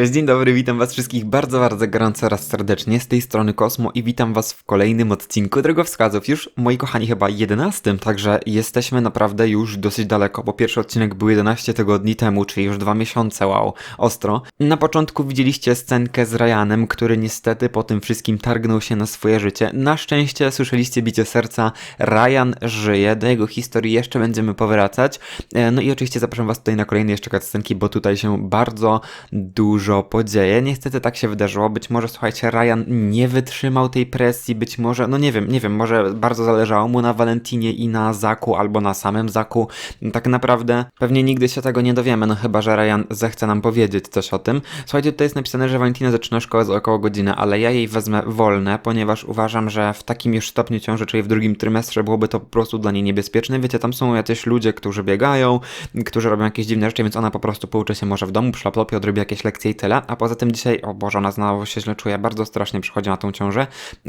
Cześć, dzień dobry, witam was wszystkich bardzo, bardzo gorąco oraz serdecznie z tej strony Kosmo i witam was w kolejnym odcinku Drogowskazów, już moi kochani chyba 11, także jesteśmy naprawdę już dosyć daleko, bo pierwszy odcinek był 11 tygodni temu, czyli już dwa miesiące, wow, ostro. Na początku widzieliście scenkę z Ryanem, który niestety po tym wszystkim targnął się na swoje życie. Na szczęście słyszeliście bicie serca, Ryan żyje, do jego historii jeszcze będziemy powracać. E, No i oczywiście zapraszam was tutaj na kolejne jeszcze scenki, bo tutaj się bardzo dużo podzieje. Niestety tak się wydarzyło. Być może, słuchajcie, Ryan nie wytrzymał tej presji, być może, no nie wiem, nie wiem, może bardzo zależało mu na Valentinie i na Zaku, albo na samym Zaku. Tak naprawdę pewnie nigdy się tego nie dowiemy, no chyba, że Ryan zechce nam powiedzieć coś o tym. Słuchajcie, tutaj jest napisane, że Valentina zaczyna szkołę za około godziny, ale ja jej wezmę wolne, ponieważ uważam, że w takim już stopniu ciąży, czyli w drugim trymestrze, byłoby to po prostu dla niej niebezpieczne. Wiecie, tam są jacyś ludzie, którzy biegają, którzy robią jakieś dziwne rzeczy, więc ona po prostu pouczy się może w domu, przy laptopie, odrobi jakieś lekcje i tyle. A poza tym dzisiaj, o Boże, ona znowu się źle czuje, bardzo strasznie przychodzi na tą ciążę.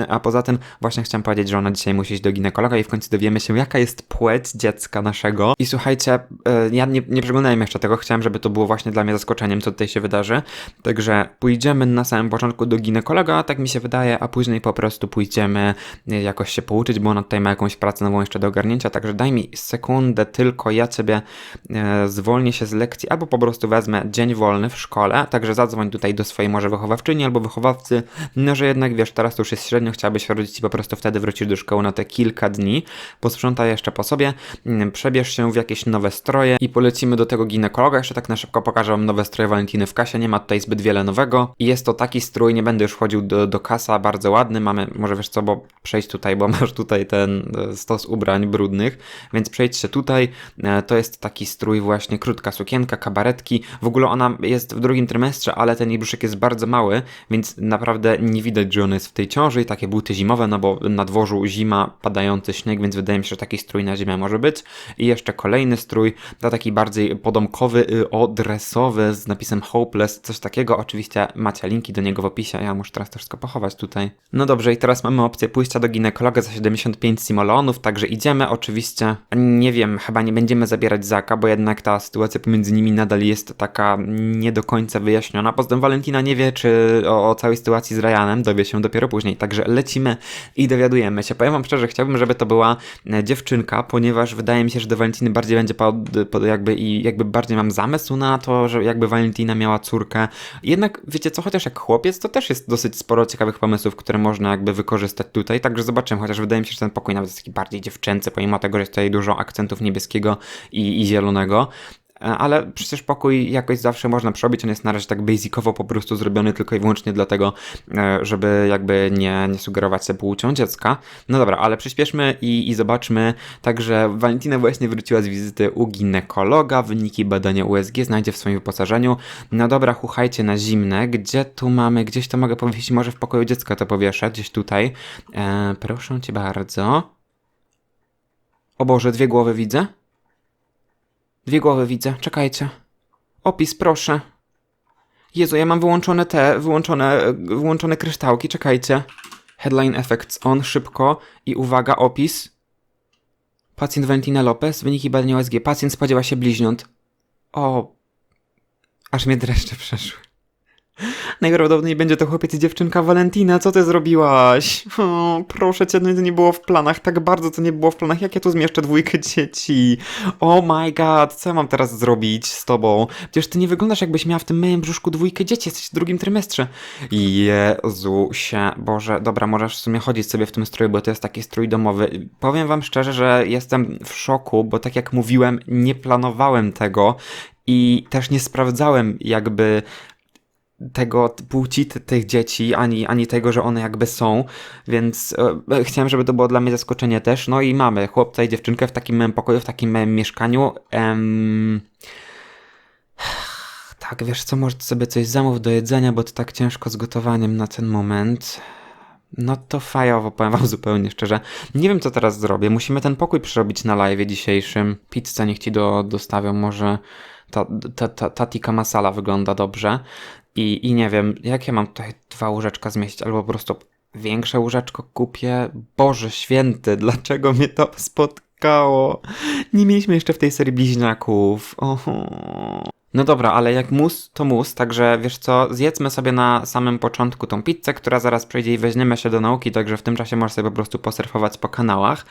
A poza tym właśnie chciałem powiedzieć, że ona dzisiaj musi iść do ginekologa i w końcu dowiemy się, jaka jest płeć dziecka naszego. I słuchajcie, e, ja nie, nie przeglądałem jeszcze tego, chciałem, żeby to było właśnie dla mnie zaskoczeniem, co tutaj się wydarzy. Także pójdziemy na samym początku do ginekologa, tak mi się wydaje, a później po prostu pójdziemy e, jakoś się pouczyć, bo ona tutaj ma jakąś pracę nową jeszcze do ogarnięcia, także daj mi sekundę tylko, ja ciebie e, zwolnię się z lekcji, albo po prostu wezmę dzień wolny w szkole, także zadzwoń tutaj do swojej może wychowawczyni albo wychowawcy, no że jednak wiesz, teraz już jest średnio, chciałabyś rodzić i po prostu wtedy wrócić do szkoły na te kilka dni, posprzątaj jeszcze po sobie, mm, przebierz się w jakieś nowe stroje i polecimy do tego ginekologa, jeszcze tak na szybko pokażę wam nowe stroje Valentiny w kasie, nie ma tutaj zbyt wiele nowego. I jest to taki strój, nie będę już wchodził do, do kasa, bardzo ładny, mamy, może wiesz co, bo przejść tutaj, bo masz tutaj ten e, stos ubrań brudnych, więc przejdź się tutaj, E, to jest taki strój właśnie, krótka sukienka, kabaretki, w ogóle ona jest w drugim trymestrze, ale ten jej brzuszek jest bardzo mały, więc naprawdę nie widać, że on jest w tej ciąży i takie buty zimowe, no bo na dworzu zima, padający śnieg, więc wydaje mi się, że taki strój na zimę może być. I jeszcze kolejny strój, to taki bardziej podomkowy, y, odresowy z napisem Hopeless, coś takiego. Oczywiście macie linki do niego w opisie, ja muszę teraz to wszystko pochować tutaj. No dobrze, i teraz mamy opcję pójścia do ginekologa za 75 simolonów, także idziemy oczywiście, nie wiem, chyba nie będziemy zabierać Zaka, bo jednak ta sytuacja pomiędzy nimi nadal jest taka nie do końca wyjaśniona. Poza tym Valentina nie wie, czy o, o całej sytuacji z Ryanem dowie się dopiero później, także lecimy i dowiadujemy się. Powiem wam szczerze, chciałbym, żeby to była e, dziewczynka, ponieważ wydaje mi się, że do Valentiny bardziej będzie pod, pod jakby i jakby bardziej mam zamysł na to, że jakby Valentina miała córkę. Jednak wiecie co, chociaż jak chłopiec, to też jest dosyć sporo ciekawych pomysłów, które można jakby wykorzystać tutaj, także zobaczymy, chociaż wydaje mi się, że ten pokój nawet jest taki bardziej dziewczęcy, pomimo tego, że jest tutaj dużo akcentów niebieskiego i, i zielonego. E, Ale przecież pokój jakoś zawsze można przerobić, on jest na razie tak basicowo po prostu zrobiony tylko i wyłącznie dlatego, e, żeby jakby nie, nie sugerować sobie płcią dziecka. No dobra, ale przyspieszmy i, i zobaczmy. Także Valentina właśnie wróciła z wizyty u ginekologa, wyniki badania USG znajdzie w swoim wyposażeniu. No dobra, chuchajcie na zimne. Gdzie tu mamy, gdzieś to mogę powiesić, może w pokoju dziecka to powieszę, gdzieś tutaj. E, proszę cię bardzo. O Boże, dwie głowy widzę. Dwie głowy widzę, czekajcie. Opis, proszę. Jezu, ja mam wyłączone te, wyłączone, wyłączone kryształki, czekajcie. Headline effects on, szybko. I uwaga, opis. Pacjent Valentina Lopez, wyniki badania OSG. Pacjent spodziewa się bliźniąt. O, aż mnie dreszcze przeszły. Najprawdopodobniej będzie to chłopiec i dziewczynka Valentina, co ty zrobiłaś? O, proszę cię, no to nie było w planach, tak bardzo to nie było w planach, jak ja tu zmieszczę dwójkę dzieci? Oh my god, co ja mam teraz zrobić z tobą? Przecież ty nie wyglądasz jakbyś miała w tym małym brzuszku dwójkę dzieci, jesteś w drugim trymestrze. Jezusie, Boże, dobra, możesz w sumie chodzić sobie w tym stroju, bo to jest taki strój domowy. Powiem wam szczerze, że jestem w szoku, bo tak jak mówiłem, nie planowałem tego i też nie sprawdzałem jakby tego płci tych dzieci, ani, ani tego, że one jakby są, więc e, chciałem, żeby to było dla mnie zaskoczenie też. No i mamy chłopca i dziewczynkę w takim małym pokoju, w takim małym mieszkaniu. Em... Tak, wiesz co, może sobie coś zamów do jedzenia, bo to tak ciężko z gotowaniem na ten moment. No to fajowo, powiem wam zupełnie szczerze. Nie wiem, co teraz zrobię. Musimy ten pokój przerobić na live dzisiejszym. Pizza niech ci do, dostawią, może ta, ta, ta, ta masala wygląda dobrze. I, I nie wiem, jak ja mam tutaj dwa łóżeczka zmieścić, albo po prostu większe łóżeczko kupię. Boże święty, dlaczego mnie to spotkało? Nie mieliśmy jeszcze w tej serii bliźniaków. Oho. No dobra, ale jak mus, to mus, także wiesz co, zjedzmy sobie na samym początku tą pizzę, która zaraz przejdzie i weźmiemy się do nauki, także w tym czasie możesz sobie po prostu posurfować po kanałach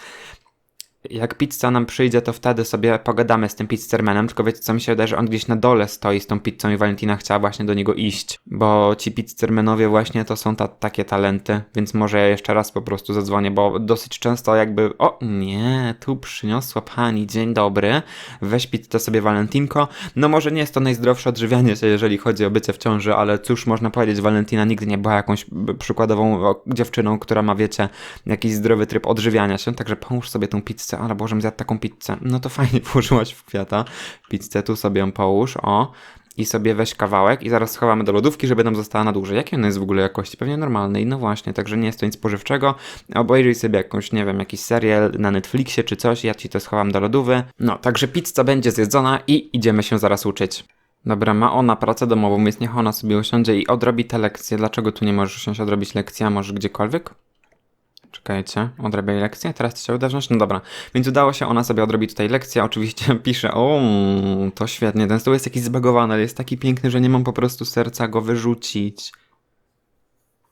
jak pizza nam przyjdzie, to wtedy sobie pogadamy z tym pizzermanem, tylko wiecie co mi się wydaje, że on gdzieś na dole stoi z tą pizzą i Valentina chciała właśnie do niego iść, bo ci pizzermanowie właśnie to są ta, takie talenty, więc może ja jeszcze raz po prostu zadzwonię, bo dosyć często jakby, o nie, tu przyniosła pani, dzień dobry, weź pizzę sobie Valentinko, no może nie jest to najzdrowsze odżywianie się, jeżeli chodzi o bycie w ciąży, ale cóż można powiedzieć, Valentina nigdy nie była jakąś przykładową dziewczyną, która ma, wiecie, jakiś zdrowy tryb odżywiania się, także połóż sobie tą pizzę pizzę, ale Bożem zjadł taką pizzę. No to fajnie włożyłaś w kwiata. Pizzę tu sobie ją połóż, o. I sobie weź kawałek i zaraz schowamy do lodówki, żeby nam została na dłużej. Jakie ona jest w ogóle jakości? Pewnie normalnej. No właśnie, także nie jest to nic spożywczego. Obejrzyj sobie jakąś, nie wiem, jakiś serial na Netflixie czy coś, ja ci to schowam do lodówy. No, także pizza będzie zjedzona i idziemy się zaraz uczyć. Dobra, ma ona pracę domową, więc niech ona sobie usiądzie i odrobi te lekcje. Dlaczego tu nie możesz usiąść odrobić lekcji, a może gdziekolwiek? Czekajcie, odrabiaj lekcję, teraz się uda wziąć? No dobra, więc udało się, ona sobie odrobi tutaj lekcję, oczywiście pisze, o, to świetnie, ten stół jest jakiś zbagowany, ale jest taki piękny, że nie mam po prostu serca go wyrzucić.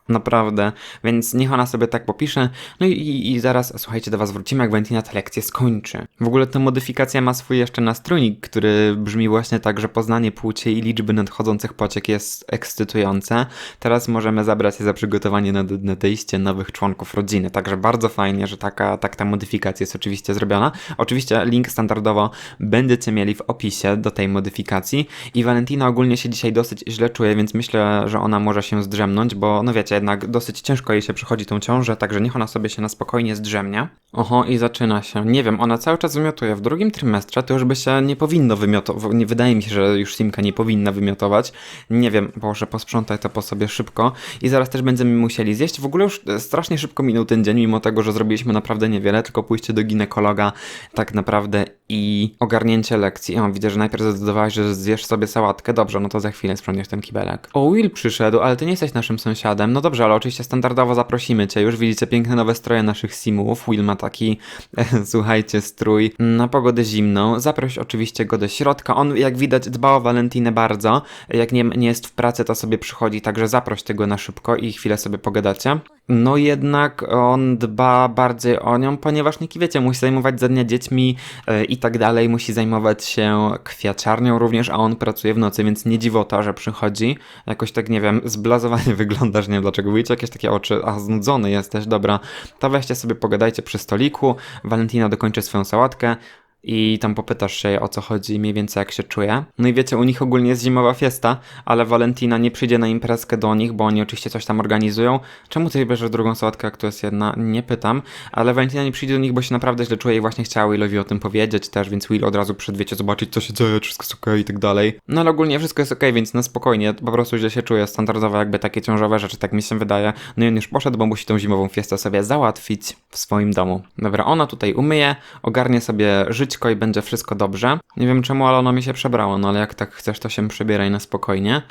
Naprawdę, więc niech ona sobie tak popisze. No i, i, zaraz, słuchajcie, do was wrócimy, jak Valentina tę lekcję skończy. W ogóle ta modyfikacja ma swój jeszcze nastrójnik, który brzmi właśnie tak, że poznanie płci i liczby nadchodzących pociek jest ekscytujące. Teraz możemy zabrać się za przygotowanie na nadejście nowych członków rodziny. Także bardzo fajnie, że taka, tak ta modyfikacja jest oczywiście zrobiona. Oczywiście link standardowo będziecie mieli w opisie do tej modyfikacji. I Valentina ogólnie się dzisiaj dosyć źle czuje, więc myślę, że ona może się zdrzemnąć, bo no wiecie, jednak dosyć ciężko jej się przychodzi tą ciążę, także niech ona sobie się na spokojnie zdrzemnie. Oho, i zaczyna się. Nie wiem, ona cały czas wymiotuje. W drugim trymestrze to już by się nie powinno wymiotować. Wydaje mi się, że już Simka nie powinna wymiotować. Nie wiem, Boże, posprzątaj to po sobie szybko. I zaraz też będziemy musieli zjeść. W ogóle już strasznie szybko minął ten dzień, mimo tego, że zrobiliśmy naprawdę niewiele, tylko pójście do ginekologa tak naprawdę i ogarnięcie lekcji. O, widzę, że najpierw zdecydowałeś, że zjesz sobie sałatkę. Dobrze, no to za chwilę sprzątniesz ten kibelek. O, Will przyszedł, ale ty nie jesteś naszym sąsiadem. No dobrze, ale oczywiście standardowo zaprosimy cię. Już widzicie piękne nowe stroje naszych simów. Will ma taki, słuchajcie, strój na pogodę zimną. Zaproś oczywiście go do środka. On, jak widać, dba o Walentinę bardzo. Jak nie, nie jest w pracy, to sobie przychodzi, także zaproś tego na szybko i chwilę sobie pogadacie. No jednak on dba bardziej o nią, ponieważ Niki, wiecie, musi zajmować za dnia dziećmi yy, i tak dalej, musi zajmować się kwiaciarnią również, a on pracuje w nocy, więc nie dziwota, że przychodzi. Jakoś tak, nie wiem, zblazowanie wyglądasz, nie wiem dlaczego, widzicie jakieś takie oczy, a znudzony jesteś, dobra, to weźcie sobie, pogadajcie przy stoliku, Valentina dokończy swoją sałatkę, i tam popytasz się o co chodzi, mniej więcej jak się czuje. No i wiecie, u nich ogólnie jest zimowa fiesta, ale Valentina nie przyjdzie na imprezkę do nich, bo oni oczywiście coś tam organizują. Czemu ty bierzesz drugą sałatkę, jak to jest jedna? Nie pytam, ale Valentina nie przyjdzie do nich, bo się naprawdę źle czuje i właśnie chciała Willowi o tym powiedzieć też, więc Will od razu przyszedł, wiecie, zobaczyć co się dzieje, czy wszystko jest okej okay i tak dalej. No ale ogólnie wszystko jest okej, okay, więc na spokojnie, po prostu źle się czuje, standardowe jakby takie ciążowe rzeczy, tak mi się wydaje. No i on już poszedł, bo musi tą zimową fiestę sobie załatwić w swoim domu. Dobra, ona tutaj umyje, ogarnie sobie życie i będzie wszystko dobrze. Nie wiem czemu, ale ono mi się przebrało, no ale jak tak chcesz, to się przebieraj na spokojnie.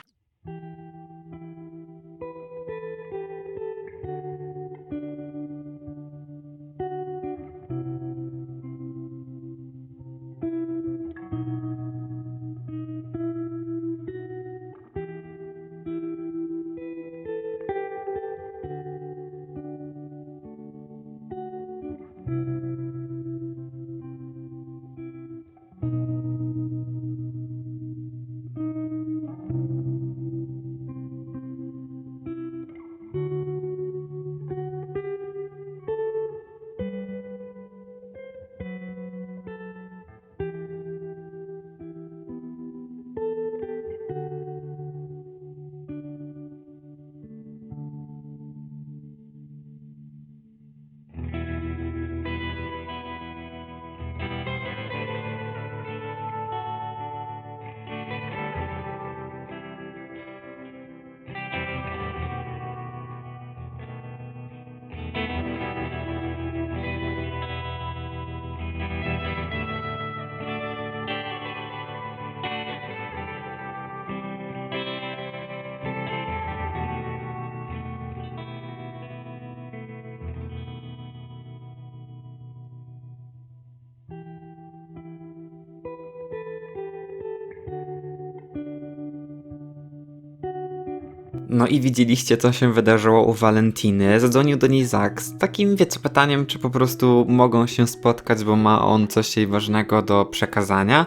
No i widzieliście, co się wydarzyło u Valentiny. Zadzwonił do niej Zak z takim, wiecie, pytaniem, czy po prostu mogą się spotkać, bo ma on coś jej ważnego do przekazania.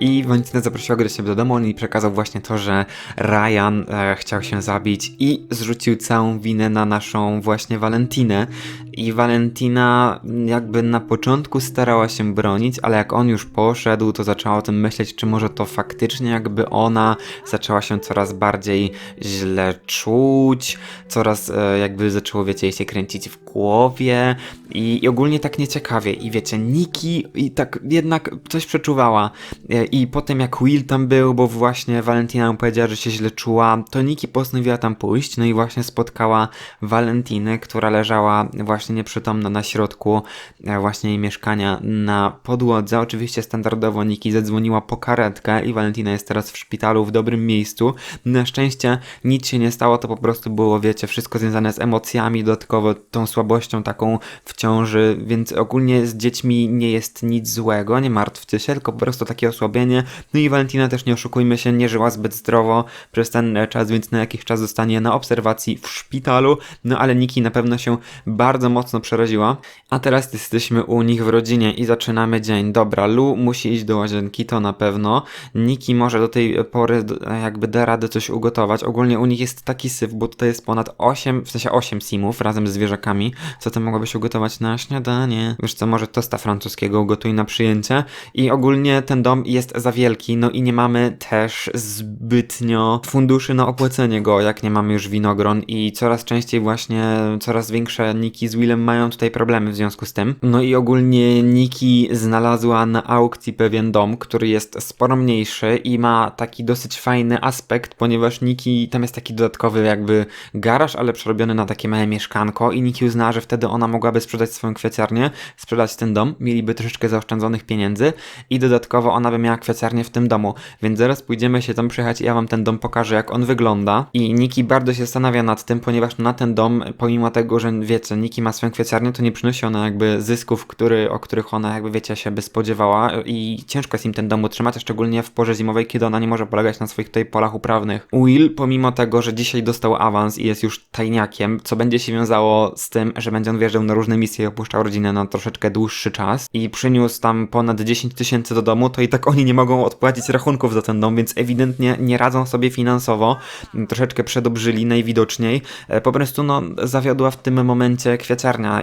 I Valentina zaprosiła go do siebie do domu, jej przekazał właśnie to, że Ryan e, chciał się zabić i zrzucił całą winę na naszą właśnie Valentinę. I Valentina jakby na początku starała się bronić, ale jak on już poszedł, to zaczęła o tym myśleć, czy może to faktycznie jakby ona zaczęła się coraz bardziej źle czuć, coraz e, jakby zaczęło, wiecie, jej się kręcić w głowie i, i ogólnie tak nieciekawie. I wiecie, Niki i tak jednak coś przeczuwała. E, I potem jak Will tam był, bo właśnie Valentina mu powiedziała, że się źle czuła, to Niki postanowiła tam pójść, no i właśnie spotkała Valentinę, która leżała właśnie nieprzytomna na środku e, właśnie jej mieszkania na podłodze. Oczywiście standardowo Niki zadzwoniła po karetkę i Valentina jest teraz w szpitalu w dobrym miejscu. Na szczęście nic się nie stało, to po prostu było, wiecie, wszystko związane z emocjami, dodatkowo tą słabością taką w ciąży, więc ogólnie z dziećmi nie jest nic złego, nie martwcie się, tylko po prostu takie osłabienie. No i Valentina też nie oszukujmy się, nie żyła zbyt zdrowo przez ten czas, więc na jakiś czas zostanie na obserwacji w szpitalu, no ale Niki na pewno się bardzo mocno przeraziła. A teraz jesteśmy u nich w rodzinie i zaczynamy dzień. Dobra, Lu musi iść do łazienki, to na pewno. Niki może do tej pory jakby da radę coś ugotować. Ogólnie u nich jest taki syf, bo tutaj jest ponad 8, w sensie 8 simów razem z zwierzakami. Co ty mogłabyś ugotować na śniadanie? Wiesz co, może tosta francuskiego ugotuj na przyjęcie. I ogólnie ten dom jest za wielki, no i nie mamy też zbytnio funduszy na opłacenie go, jak nie mamy już winogron i coraz częściej właśnie, coraz większe Niki z Willem mają tutaj problemy w związku z tym. No i ogólnie Niki znalazła na aukcji pewien dom, który jest sporo mniejszy i ma taki dosyć fajny aspekt, ponieważ Niki, tam jest taki dodatkowy jakby garaż, ale przerobiony na takie małe mieszkanko i Niki uznała, że wtedy ona mogłaby sprzedać swoją kwiaciarnię, sprzedać ten dom, mieliby troszeczkę zaoszczędzonych pieniędzy i dodatkowo ona by miała kwiaciarnię w tym domu, więc zaraz pójdziemy się tam przyjechać i ja wam ten dom pokażę, jak on wygląda i Niki bardzo się zastanawia nad tym, ponieważ na ten dom, pomimo tego, że wiecie, Niki ma swoją kwiaciarnię, to nie przynosi ona jakby zysków, który, o których ona jakby wiecie się by spodziewała. I ciężko jest im ten dom utrzymać, szczególnie w porze zimowej, kiedy ona nie może polegać na swoich tutaj polach uprawnych. Will, pomimo tego, że dzisiaj dostał awans i jest już tajniakiem, co będzie się wiązało z tym, że będzie on wjeżdżał na różne misje i opuszczał rodzinę na troszeczkę dłuższy czas i przyniósł tam ponad 10 tysięcy do domu, to i tak oni nie mogą odpłacić rachunków za ten dom, więc ewidentnie nie radzą sobie finansowo, troszeczkę przedobrzyli najwidoczniej, e, po prostu no zawiodła w tym momencie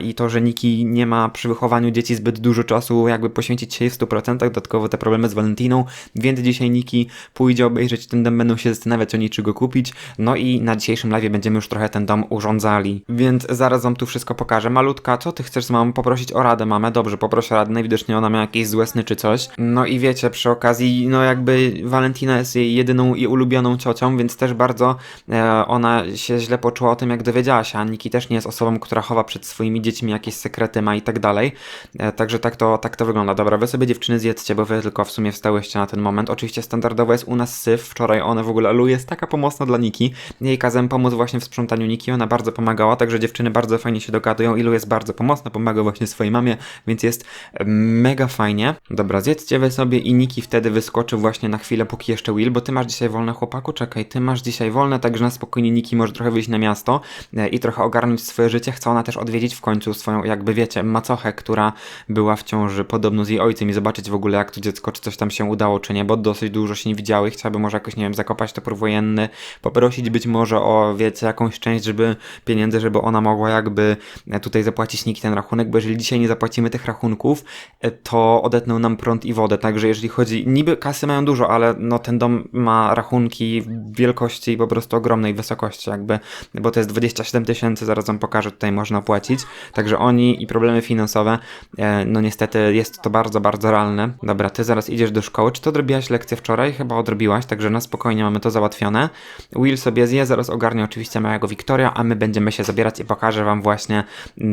i to, że Niki nie ma przy wychowaniu dzieci zbyt dużo czasu jakby poświęcić się w 100%, dodatkowo te problemy z Valentiną, więc dzisiaj Niki pójdzie obejrzeć ten dom, będą się zastanawiać o niej, czy go kupić, no i na dzisiejszym live będziemy już trochę ten dom urządzali, więc zaraz wam tu wszystko pokażę. Malutka, co ty chcesz z mamą poprosić o radę, mamę? Dobrze, poproszę radę, najwidoczniej ona miała jakieś złe sny czy coś. No i wiecie, przy okazji, no jakby Valentina jest jej jedyną i ulubioną ciocią, więc też bardzo e, ona się źle poczuła o tym, jak dowiedziała się, a Niki też nie jest osobą, która chowa przed swoimi dziećmi jakieś sekrety ma i tak dalej. E, także tak to, tak to wygląda. Dobra, wy sobie dziewczyny zjedzcie, bo wy tylko w sumie wstałyście na ten moment. Oczywiście standardowo jest u nas syf, wczoraj one w ogóle, Lu jest taka pomocna dla Niki. Jej kazałem pomóc właśnie w sprzątaniu Niki, ona bardzo pomagała, także dziewczyny bardzo fajnie się dogadują. Ilu jest bardzo pomocna, pomaga właśnie swojej mamie, więc jest mega fajnie. Dobra, zjedzcie wy sobie i Niki wtedy wyskoczy właśnie na chwilę, póki jeszcze Will, bo ty masz dzisiaj wolne chłopaku? Czekaj, ty masz dzisiaj wolne, także na spokojnie Niki może trochę wyjść na miasto e, i trochę ogarnąć swoje życie. Chce ona też odwiedzić w końcu swoją, jakby wiecie, macochę, która była w ciąży podobno z jej ojcem i zobaczyć w ogóle jak to dziecko, czy coś tam się udało, czy nie, bo dosyć dużo się nie widziały chciałaby może jakoś, nie wiem, zakopać topór wojenny, poprosić być może o, wiecie, jakąś część, żeby pieniędzy, żeby ona mogła jakby e, tutaj zapłacić Niki ten rachunek, bo jeżeli dzisiaj nie zapłacimy tych rachunków, e, to odetną nam prąd i wodę, także jeżeli chodzi, niby kasy mają dużo, ale no ten dom ma rachunki wielkości po prostu ogromnej wysokości jakby, bo to jest 27 tysięcy, zaraz wam pokażę, tutaj można płacić, także oni i problemy finansowe, e, no niestety jest to bardzo, bardzo realne. Dobra, ty zaraz idziesz do szkoły, czy to odrobiłaś lekcję wczoraj? Chyba odrobiłaś, także na spokojnie mamy to załatwione. Will sobie zje, zaraz ogarnie oczywiście małego Wiktoria, a my będziemy się zabierać i pokażę wam właśnie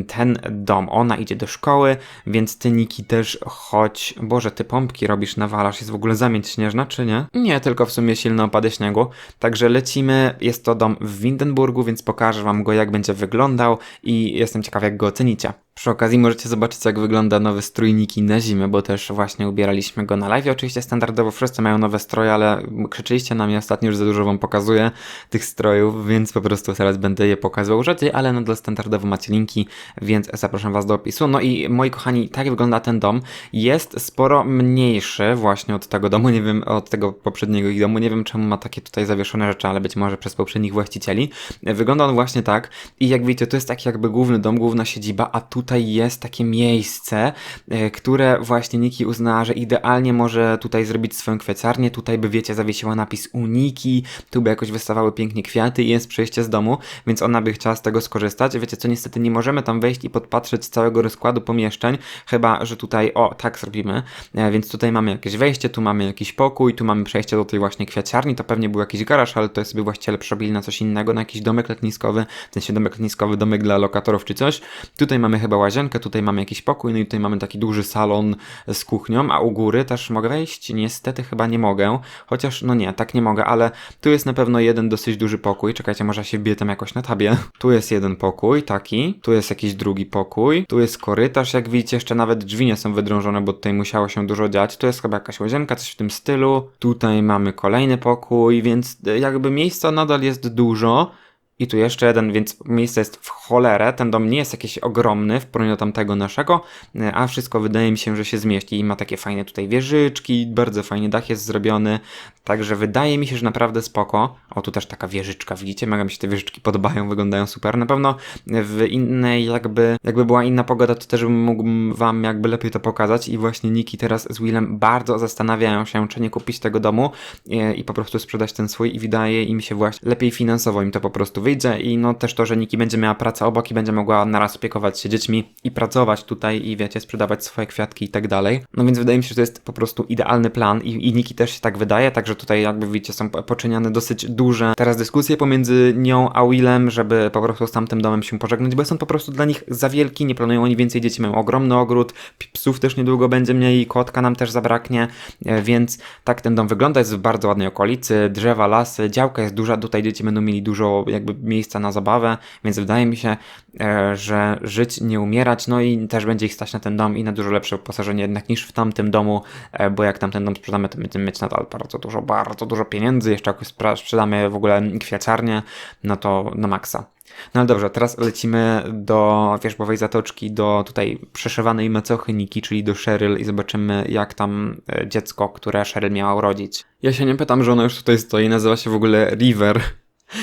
ten dom. Ona idzie do szkoły, więc ty Niki też chodź. Boże, ty pompki robisz, nawalasz, jest w ogóle zamieć śnieżna, czy nie? Nie, tylko w sumie silne opady śniegu. Także lecimy, jest to dom w Windenburgu, więc pokażę wam go jak będzie wyglądał i jestem ciekaw jak go ocenicie. Przy okazji możecie zobaczyć, jak wygląda nowy strój Niki na zimę, bo też właśnie ubieraliśmy go na live. Oczywiście standardowo wszyscy mają nowe stroje, ale krzyczyliście na mnie ostatnio, że za dużo wam pokazuję tych strojów, więc po prostu teraz będę je pokazywał rzadziej, ale nadal standardowo macie linki, więc zapraszam was do opisu. No i moi kochani, tak wygląda ten dom. Jest sporo mniejszy właśnie od tego domu, nie wiem, od tego poprzedniego ich domu. Nie wiem, czemu ma takie tutaj zawieszone rzeczy, ale być może przez poprzednich właścicieli. Wygląda on właśnie tak i jak widzicie, to jest taki jakby główny dom, główna siedziba, a tu tutaj jest takie miejsce, e, które właśnie Niki uznała, że idealnie może tutaj zrobić swoją kwiaciarnię. Tutaj by, wiecie, zawiesiła napis Uniki, tu by jakoś wystawały pięknie kwiaty i jest przejście z domu, więc ona by chciała z tego skorzystać. Wiecie co, niestety nie możemy tam wejść i podpatrzeć całego rozkładu pomieszczeń, chyba, że tutaj, o, tak zrobimy, e, więc tutaj mamy jakieś wejście, tu mamy jakiś pokój, tu mamy przejście do tej właśnie kwiaciarni, to pewnie był jakiś garaż, ale to sobie właściciele przerobili na coś innego, na jakiś domek letniskowy, w sensie domek letniskowy, domek dla lokatorów czy coś. Tutaj mamy chyba łazienkę, tutaj mamy jakiś pokój, no i tutaj mamy taki duży salon z kuchnią, a u góry też mogę wejść? Niestety chyba nie mogę, chociaż no nie, tak nie mogę, ale tu jest na pewno jeden dosyć duży pokój, czekajcie, może się wbiję tam jakoś na tabie. Tu jest jeden pokój, taki, tu jest jakiś drugi pokój, tu jest korytarz, jak widzicie, jeszcze nawet drzwi nie są wydrążone, bo tutaj musiało się dużo dziać, tu jest chyba jakaś łazienka, coś w tym stylu, tutaj mamy kolejny pokój, więc jakby miejsca nadal jest dużo, i tu jeszcze jeden, więc miejsce jest w cholerę. Ten dom nie jest jakiś ogromny w porównaniu do tamtego naszego, a wszystko wydaje mi się, że się zmieści. I ma takie fajne tutaj wieżyczki, bardzo fajnie dach jest zrobiony. Także wydaje mi się, że naprawdę spoko. O, tu też taka wieżyczka, widzicie? Mega mi się te wieżyczki podobają, wyglądają super. Na pewno w innej jakby, jakby była inna pogoda, to też bym mógł wam jakby lepiej to pokazać. I właśnie Niki teraz z Willem bardzo zastanawiają się, czy nie kupić tego domu i, i po prostu sprzedać ten swój i wydaje im się właśnie lepiej finansowo im to po prostu wyjdzie i no też to, że Niki będzie miała pracę obok i będzie mogła naraz opiekować się dziećmi i pracować tutaj i wiecie, sprzedawać swoje kwiatki i tak dalej. No więc wydaje mi się, że to jest po prostu idealny plan i, i Niki też się tak wydaje, także tutaj jakby widzicie są poczyniane dosyć duże teraz dyskusje pomiędzy nią a Willem, żeby po prostu z tamtym domem się pożegnać, bo jest on po prostu dla nich za wielki, nie planują oni więcej dzieci, mają ogromny ogród, psów też niedługo będzie mniej, kotka nam też zabraknie, e, więc tak ten dom wygląda, jest w bardzo ładnej okolicy, drzewa, lasy, działka jest duża, tutaj dzieci będą mieli dużo jakby miejsca na zabawę, więc wydaje mi się, e, że żyć, nie umierać, no i też będzie ich stać na ten dom i na dużo lepsze wyposażenie jednak niż w tamtym domu, e, bo jak tamten dom sprzedamy, to będziemy mieć nadal bardzo dużo, bardzo dużo pieniędzy, jeszcze jak sprzedamy w ogóle kwiaciarnię, no to na maksa. No ale dobrze, teraz lecimy do wierzbowej zatoczki, do tutaj przeszywanej macochy Niki, czyli do Cheryl i zobaczymy jak tam e, dziecko, które Cheryl miała urodzić. Ja się nie pytam, że ona już tutaj stoi, nazywa się w ogóle River.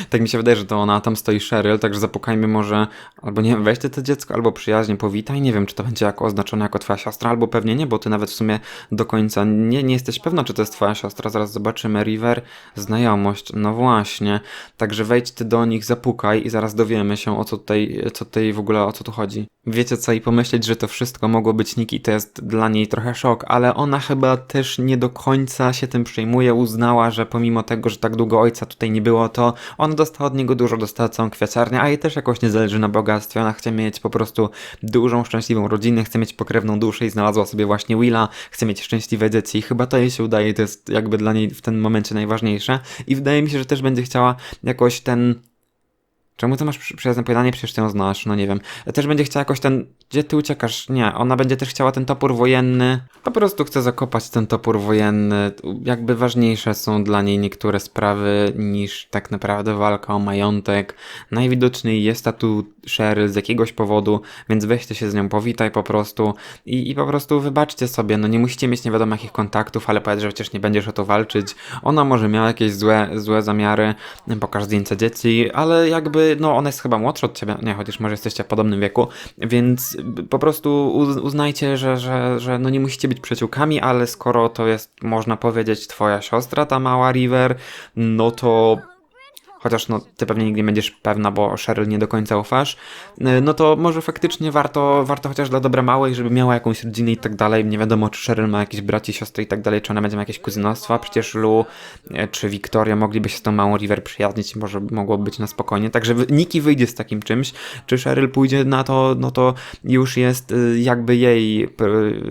Tak mi się wydaje, że to ona, tam stoi Cheryl, także zapukajmy może, albo nie wiem, weź ty to dziecko, albo przyjaźnie powitaj, nie wiem, czy to będzie jako oznaczone jako twoja siostra, albo pewnie nie, bo ty nawet w sumie do końca nie, nie jesteś pewna, czy to jest twoja siostra, zaraz zobaczymy, River, znajomość, no właśnie, także wejdź ty do nich, zapukaj i zaraz dowiemy się, o co tutaj, co tutaj w ogóle, o co tu chodzi. Wiecie co, i pomyśleć, że to wszystko mogło być Niki, to jest dla niej trochę szok, ale ona chyba też nie do końca się tym przejmuje, uznała, że pomimo tego, że tak długo ojca tutaj nie było, to ona dostała od niego dużo, dostała całą kwiaciarnię, a jej też jakoś nie zależy na bogactwie. Ona chce mieć po prostu dużą, szczęśliwą rodzinę, chce mieć pokrewną duszę i znalazła sobie właśnie Willa, chce mieć szczęśliwe dzieci. Chyba to jej się udaje i to jest jakby dla niej w tym momencie najważniejsze. I wydaje mi się, że też będzie chciała jakoś ten Czemu ty masz przyjazne pojednanie? Przecież ty ją znasz, no nie wiem. Też będzie chciała jakoś ten... Gdzie ty uciekasz? Nie, ona będzie też chciała ten topór wojenny. Po prostu chce zakopać ten topór wojenny. Jakby ważniejsze są dla niej niektóre sprawy niż tak naprawdę walka o majątek. Najwidoczniej jest ta tu Cheryl z jakiegoś powodu, więc weźcie się z nią, powitaj po prostu i, i po prostu wybaczcie sobie. No nie musicie mieć nie wiadomo jakich kontaktów, ale powiedz, że przecież nie będziesz o to walczyć. Ona może miała jakieś złe, złe zamiary, pokaż zdjęcia dzieci, ale jakby no ona jest chyba młodsza od ciebie, nie, chociaż może jesteście w podobnym wieku, więc po prostu uznajcie, że, że, że no nie musicie być przyjaciółkami, ale skoro to jest, można powiedzieć, twoja siostra, ta mała River, no to chociaż no, ty pewnie nigdy nie będziesz pewna, bo Cheryl nie do końca ufasz, y, no to może faktycznie warto, warto chociaż dla dobra małej, żeby miała jakąś rodzinę i tak dalej. Nie wiadomo, czy Cheryl ma jakieś braci, siostry i tak dalej, czy ona będzie miała jakieś kuzynostwa. Przecież Lu y, czy Victoria mogliby się z tą małą River przyjaźnić może mogło być na spokojnie. Także Niki wyjdzie z takim czymś. Czy Cheryl pójdzie na to, no to już jest y, jakby jej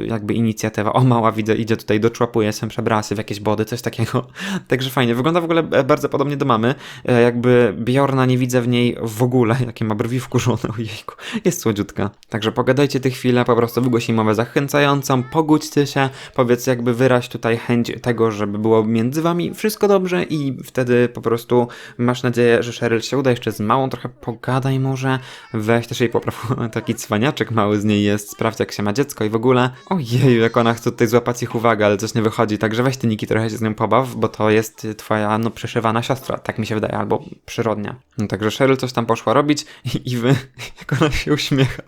jakby inicjatywa. O, mała widzę, idzie tutaj, doczłapuje się przebrasy w jakieś body, coś takiego. Także fajnie. Wygląda w ogóle e, bardzo podobnie do mamy jakby Bjorna nie widzę w niej w ogóle, jakie ma brwi wkurzone, ojejku, jest słodziutka. Także pogadajcie te chwilę, po prostu wygłosi mowę zachęcającą, pogódźcie się, powiedz jakby wyraź tutaj chęć tego, żeby było między wami wszystko dobrze i wtedy po prostu masz nadzieję, że Cheryl się uda. Jeszcze z małą, trochę pogadaj może, weź też jej popraw, taki cwaniaczek mały z niej jest, sprawdź jak się ma dziecko i w ogóle, ojeju, jak ona chce tutaj złapać ich uwagę, ale coś nie wychodzi, także weź ty Niki trochę się z nią pobaw, bo to jest twoja, no, przeszywana siostra, tak mi się wydaje, albo przyrodnia. No, także Cheryl coś tam poszła robić i, i wy, jak ona się uśmiecha,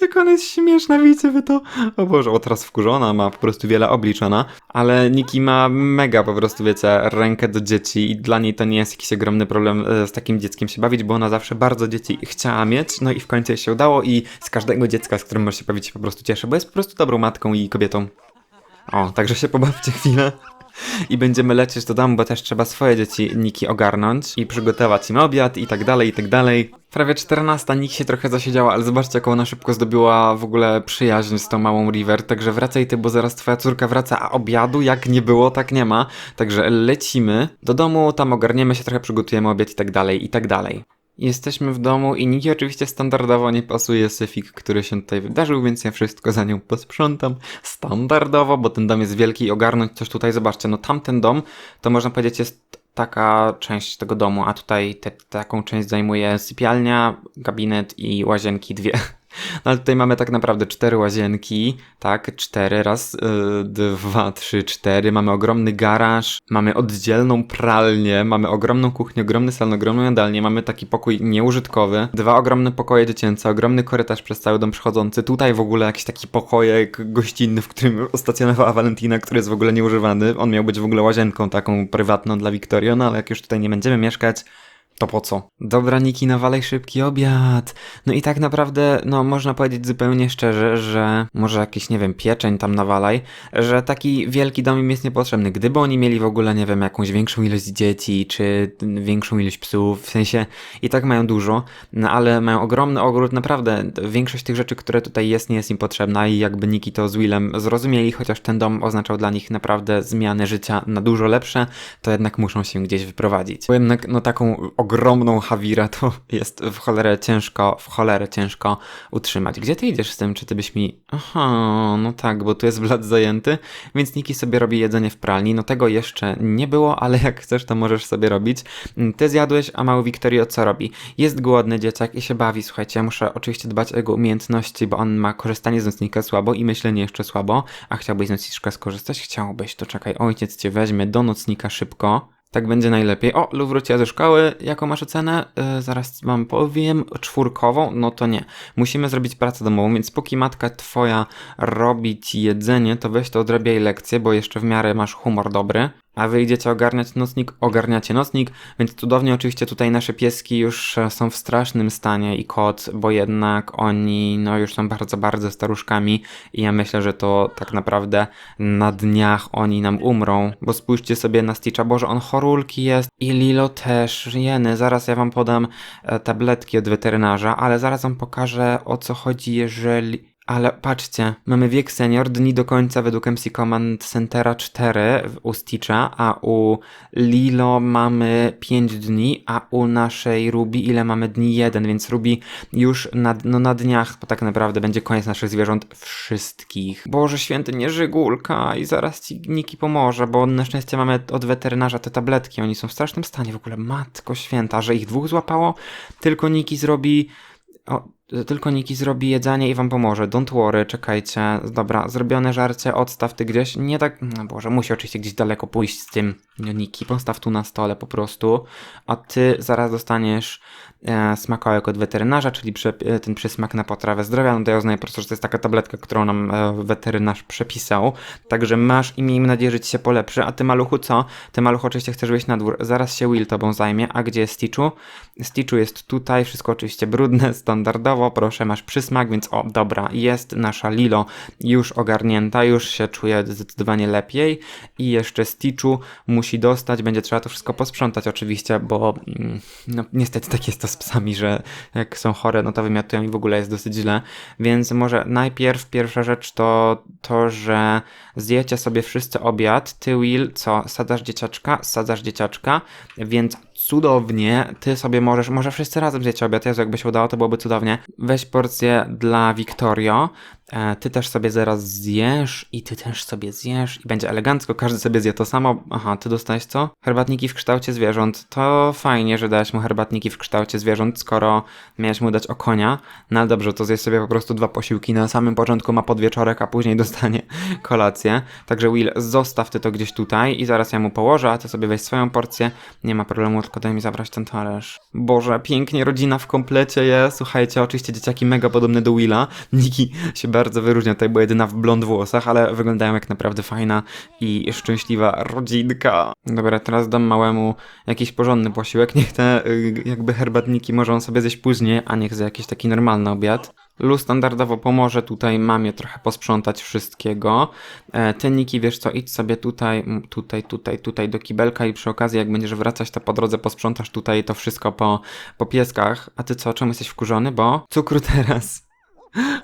jak ona jest śmieszna, widzicie wy to? O Boże, o teraz wkurzona, ma po prostu wiele obliczona, ale Niki ma mega po prostu, wiecie, rękę do dzieci i dla niej to nie jest jakiś ogromny problem e, z takim dzieckiem się bawić, bo ona zawsze bardzo dzieci chciała mieć, no i w końcu jej się udało i z każdego dziecka, z którym może się bawić, się po prostu cieszy, bo jest po prostu dobrą matką i kobietą. O, także się pobawcie chwilę. I będziemy lecieć do domu, bo też trzeba swoje dzieci Niki ogarnąć i przygotować im obiad i tak dalej, i tak dalej. Prawie 14, Niki się trochę zasiedziała, ale zobaczcie, jaką ona szybko zdobyła w ogóle przyjaźń z tą małą River. Także wracaj ty, bo zaraz twoja córka wraca, a obiadu jak nie było, tak nie ma. Także lecimy do domu, tam ogarniemy się, trochę przygotujemy obiad i tak dalej, i tak dalej. Jesteśmy w domu i Niki oczywiście standardowo nie pasuje syfik, który się tutaj wydarzył, więc ja wszystko za nią posprzątam standardowo, bo ten dom jest wielki i ogarnąć coś tutaj, zobaczcie, no tamten dom to można powiedzieć jest taka część tego domu, a tutaj te, taką część zajmuje sypialnia, gabinet i łazienki dwie. No ale tutaj mamy tak naprawdę cztery łazienki, tak, cztery, raz, yy, dwa, trzy, cztery, mamy ogromny garaż, mamy oddzielną pralnię, mamy ogromną kuchnię, ogromny salon, ogromną jadalnię, mamy taki pokój nieużytkowy, dwa ogromne pokoje dziecięce, ogromny korytarz przez cały dom przechodzący, tutaj w ogóle jakiś taki pokojek gościnny, w którym stacjonowała Valentina, który jest w ogóle nieużywany, on miał być w ogóle łazienką taką prywatną dla Victoria, no ale jak już tutaj nie będziemy mieszkać, to po co? Dobra, Niki, nawalej szybki obiad. No i tak naprawdę, no można powiedzieć zupełnie szczerze, że może jakiś, nie wiem, pieczeń tam nawalaj, że taki wielki dom im jest niepotrzebny. Gdyby oni mieli w ogóle, nie wiem, jakąś większą ilość dzieci, czy większą ilość psów, w sensie i tak mają dużo, no ale mają ogromny ogród, naprawdę większość tych rzeczy, które tutaj jest, nie jest im potrzebna i jakby Niki to z Willem zrozumieli, chociaż ten dom oznaczał dla nich naprawdę zmianę życia na dużo lepsze, to jednak muszą się gdzieś wyprowadzić. Bo jednak, no taką ogromną Hawirę to jest w cholerę ciężko, w cholerę ciężko utrzymać. Gdzie ty idziesz z tym? Czy ty byś mi... Aha, no tak, bo tu jest blat zajęty, więc Niki sobie robi jedzenie w pralni. No tego jeszcze nie było, ale jak chcesz, to możesz sobie robić. Ty zjadłeś, a mały Wiktorio co robi? Jest głodny dzieciak i się bawi, słuchajcie, muszę oczywiście dbać o jego umiejętności, bo on ma korzystanie z nocnika słabo i myślenie jeszcze słabo, a chciałbyś z nocniczka skorzystać? Chciałbyś, to czekaj, ojciec cię weźmie do nocnika szybko. Tak będzie najlepiej. O, Lu wróciła ze szkoły. Jaką masz ocenę? Yy, zaraz wam powiem. Czwórkową? No to nie. Musimy zrobić pracę domową, więc póki matka twoja robi ci jedzenie, to weź to odrabiaj lekcję, bo jeszcze w miarę masz humor dobry a wy idziecie ogarniać nocnik, ogarniacie nocnik, więc cudownie oczywiście tutaj nasze pieski już e, są w strasznym stanie i kot, bo jednak oni no już są bardzo, bardzo staruszkami i ja myślę, że to tak naprawdę na dniach oni nam umrą, bo spójrzcie sobie na Stitcha, Boże, on chorulki jest i Lilo też, jeny, zaraz ja wam podam e, tabletki od weterynarza, ale zaraz wam pokażę o co chodzi, jeżeli ale patrzcie, mamy wiek senior, dni do końca według MC Command Centera 4 u Stitcha, a u Lilo mamy 5 dni, a u naszej Ruby ile mamy dni? 1, więc Ruby już na, no na dniach tak naprawdę będzie koniec naszych zwierząt wszystkich. Boże święty, nie żygulka i zaraz ci Niki pomoże, bo na szczęście mamy od weterynarza te tabletki, oni są w strasznym stanie w ogóle, matko święta, że ich dwóch złapało, tylko Niki zrobi... O, tylko Niki zrobi jedzenie i wam pomoże. Don't worry, czekajcie. Dobra, zrobione żarcie, odstaw ty gdzieś. Nie tak. No Boże, musi oczywiście gdzieś daleko pójść z tym. Niki, postaw tu na stole po prostu. A ty zaraz dostaniesz e, smakołek od weterynarza, czyli prze, e, ten przysmak na potrawę zdrowia. No to ja uznaję po prostu, że to jest taka tabletka, którą nam e, weterynarz przepisał. Także masz i miejmy nadzieję, że ci się polepszy. A ty maluchu co? Ty maluchu oczywiście chcesz wyjść na dwór. Zaraz się Will tobą zajmie. A gdzie jest Stitchu? Stitchu jest tutaj, wszystko oczywiście brudne, Proszę, masz przysmak, więc o, dobra, jest nasza Lilo już ogarnięta, już się czuje zdecydowanie lepiej. I jeszcze Stitchu musi dostać, będzie trzeba to wszystko posprzątać oczywiście, bo mm, no, niestety tak jest to z psami, że jak są chore, no to wymiatują i w ogóle jest dosyć źle. Więc może najpierw pierwsza rzecz to to, że zjecie sobie wszyscy obiad. Ty, Will, co? Sadzasz dzieciaczka? Sadzasz dzieciaczka, więc cudownie. Ty sobie możesz, może wszyscy razem zjeść obiad, Jezu, jakby się udało, to byłoby cudownie. Weź porcję dla Victorio. E, ty też sobie zaraz zjesz i ty też sobie zjesz i będzie elegancko, każdy sobie zje to samo. Aha, ty dostałeś co? Herbatniki w kształcie zwierząt. To fajnie, że dałeś mu herbatniki w kształcie zwierząt, skoro miałeś mu dać o konia. No dobrze, to zje sobie po prostu dwa posiłki. Na samym początku ma podwieczorek, a później dostanie kolację. Także Will, zostaw ty to gdzieś tutaj i zaraz ja mu położę, a ty sobie weź swoją porcję. Nie ma problemu, tylko daj mi zabrać ten talerz. Boże, pięknie rodzina w komplecie jest. Słuchajcie, oczywiście dzieciaki mega podobne do Willa. Niki się bardzo wyróżnia, tutaj była jedyna w blond włosach, ale wyglądają jak naprawdę fajna i szczęśliwa rodzinka. Dobra, teraz dam małemu jakiś porządny posiłek. Niech te y, jakby herbatniki może on sobie zjeść później, a niech za jakiś taki normalny obiad. Lu standardowo pomoże tutaj mamie trochę posprzątać wszystkiego. E, ty Niki, wiesz co, idź sobie tutaj, tutaj, tutaj, tutaj do kibelka i przy okazji jak będziesz wracać, to po drodze posprzątasz tutaj to wszystko po, po pieskach. A ty co, czemu jesteś wkurzony? Bo cukru teraz.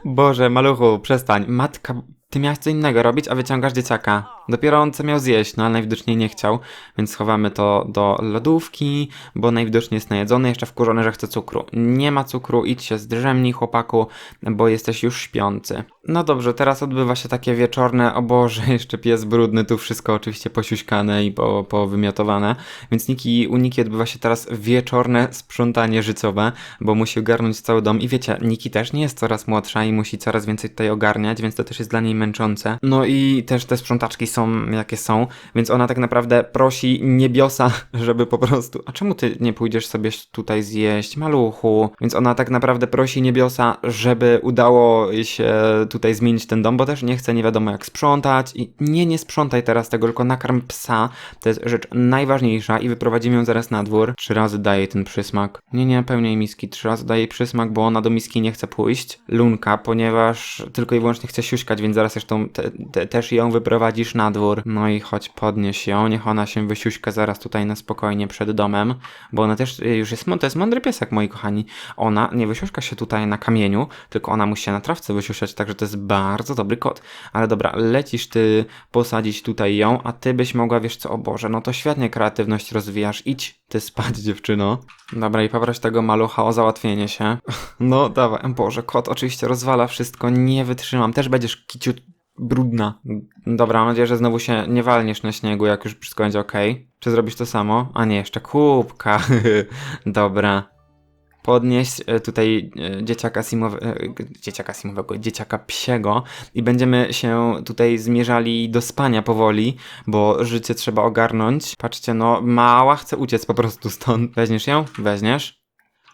Boże, maluchu, przestań. Matka, ty miałeś co innego robić, a wyciągasz dzieciaka. Dopiero on co miał zjeść, no ale najwidoczniej nie chciał, więc schowamy to do lodówki, bo najwidoczniej jest najedzony, jeszcze wkurzony, że chce cukru. Nie ma cukru, idź się zdrzemnij, chłopaku, bo jesteś już śpiący. No dobrze, teraz odbywa się takie wieczorne, o Boże, jeszcze pies brudny, tu wszystko oczywiście posiuśkane i po, powymiotowane, więc Niki, u Niki odbywa się teraz wieczorne sprzątanie życiowe, bo musi ogarnąć cały dom i wiecie, Niki też nie jest coraz młodsza i musi coraz więcej tutaj ogarniać, więc to też jest dla niej męczące. No i też te sprzątaczki są jakie są, więc ona tak naprawdę prosi niebiosa, żeby po prostu. A czemu ty nie pójdziesz sobie tutaj zjeść, maluchu? Więc ona tak naprawdę prosi niebiosa, żeby udało się tutaj zmienić ten dom, bo też nie chce nie wiadomo jak sprzątać. I nie, nie sprzątaj teraz tego, tylko nakarm psa. To jest rzecz najważniejsza i wyprowadzimy ją zaraz na dwór. Trzy razy daję ten przysmak. Nie, nie, pełniej miski. Trzy razy daję przysmak, bo ona do miski nie chce pójść. Lunka, ponieważ tylko i wyłącznie chce siuśkać, więc zaraz zresztą te, te, też ją wyprowadzisz na dwór. No i chodź, podnieś ją, niech ona się wysiuśka zaraz tutaj na spokojnie przed domem, bo ona też y, już jest, to jest mądry piesek, moi kochani. Ona nie wysiuśka się tutaj na kamieniu, tylko ona musi się na trawce wysiusiać, także to jest bardzo dobry kot. Ale dobra, lecisz ty posadzić tutaj ją, a ty byś mogła, wiesz co, o Boże, no to świetnie kreatywność rozwijasz, idź ty spać, dziewczyno. Dobra, i poproś tego malucha o załatwienie się. No, dawaj, Boże, kot oczywiście rozwala wszystko, nie wytrzymam, też będziesz kiciu brudna. Dobra, mam nadzieję, że znowu się nie walniesz na śniegu, jak już wszystko będzie ok. Czy zrobisz to samo? A nie, jeszcze kubka. Dobra. Podnieść e, tutaj e, dzieciaka simowego, dzieciaka simowego, dzieciaka psiego i będziemy się tutaj zmierzali do spania powoli, bo życie trzeba ogarnąć. Patrzcie, no mała chce uciec po prostu stąd. Weźmiesz ją? Weźmiesz.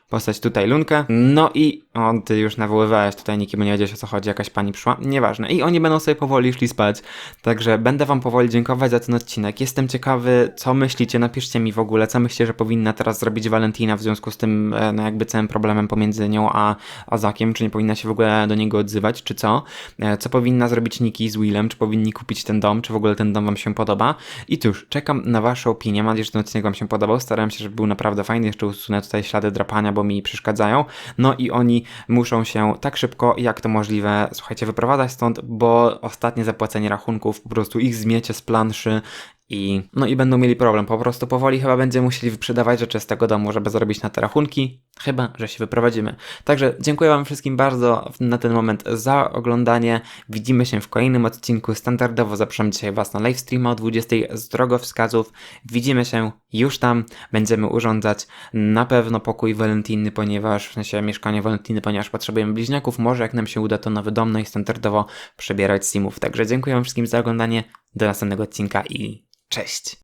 Postać tutaj lunkę. No i o, ty już nawoływałeś tutaj nikim nie wiedziałeś o co chodzi, jakaś pani przyszła. Nieważne. I oni będą sobie powoli szli spać. Także będę wam powoli dziękować za ten odcinek. Jestem ciekawy, co myślicie. Napiszcie mi w ogóle, co myślicie, że powinna teraz zrobić Valentina w związku z tym, e, no jakby całym problemem pomiędzy nią a, a Zakiem. Czy nie powinna się w ogóle do niego odzywać, czy co? E, Co powinna zrobić Niki z Willem? Czy powinni kupić ten dom? Czy w ogóle ten dom wam się podoba? I cóż, czekam na wasze opinie. Mam nadzieję, że ten odcinek wam się podobał. Starałem się, żeby był naprawdę fajny. Jeszcze usunę tutaj ślady drapania, bo mi przeszkadzają. No i oni muszą się tak szybko, jak to możliwe, słuchajcie, wyprowadzać stąd, bo ostatnie zapłacenie rachunków po prostu ich zmiecie z planszy i no i będą mieli problem. Po prostu powoli chyba będziemy musieli wyprzedawać rzeczy z tego domu, żeby zarobić na te rachunki. Chyba, że się wyprowadzimy. Także dziękuję Wam wszystkim bardzo na ten moment za oglądanie. Widzimy się w kolejnym odcinku. Standardowo zapraszam dzisiaj Was na live streama o 20 z drogowskazów. Widzimy się już tam. Będziemy urządzać na pewno pokój Walentiny, ponieważ w sensie mieszkanie Walentiny, ponieważ potrzebujemy bliźniaków. Może jak nam się uda, to nowy dom, no i standardowo przebierać simów. Także dziękuję Wam wszystkim za oglądanie. Do następnego odcinka i cześć.